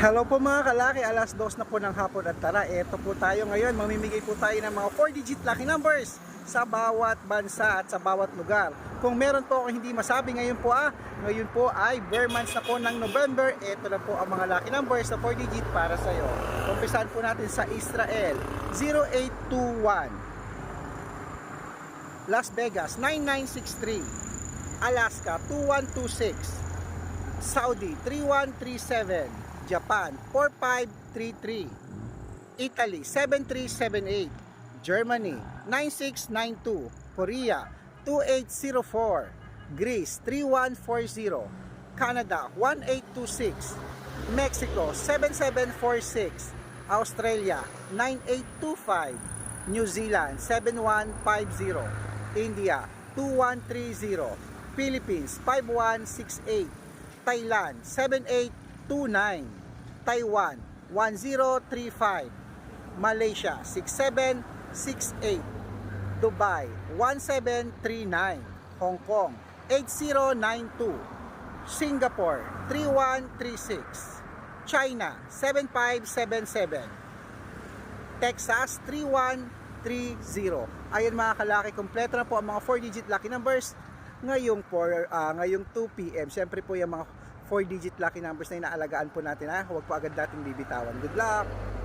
Hello po mga kalaki, alas dos na po ng hapon at tara, eto po tayo ngayon, mamimigay po tayo ng mga 4-digit lucky numbers sa bawat bansa at sa bawat lugar. Kung meron po akong hindi masabi ngayon po ah, ngayon po ay bare months na po ng November, eto na po ang mga lucky numbers sa 4 digit para sa iyo. Umpisahan po natin sa Israel, 0821. Las Vegas 9963 Alaska 2126 Saudi 3137 Japan 4533 Italy 7378 Germany 9692 Korea 2804 Greece 3140 Canada 1826 Mexico 7746 Australia 9825 New Zealand 7150 India 2130 Philippines 5168 Thailand 7829 Taiwan 1035 Malaysia 6768 Dubai 1739 Hong Kong 8092 Singapore 3136 China 7577 Texas 3130 Ayan mga kalaki, kompleto na po ang mga 4-digit lucky numbers ngayong, for, ah, ngayong 2 p.m. Siyempre po yung mga 4-digit lucky numbers na inaalagaan po natin ha. Huwag po agad natin bibitawan. Good luck!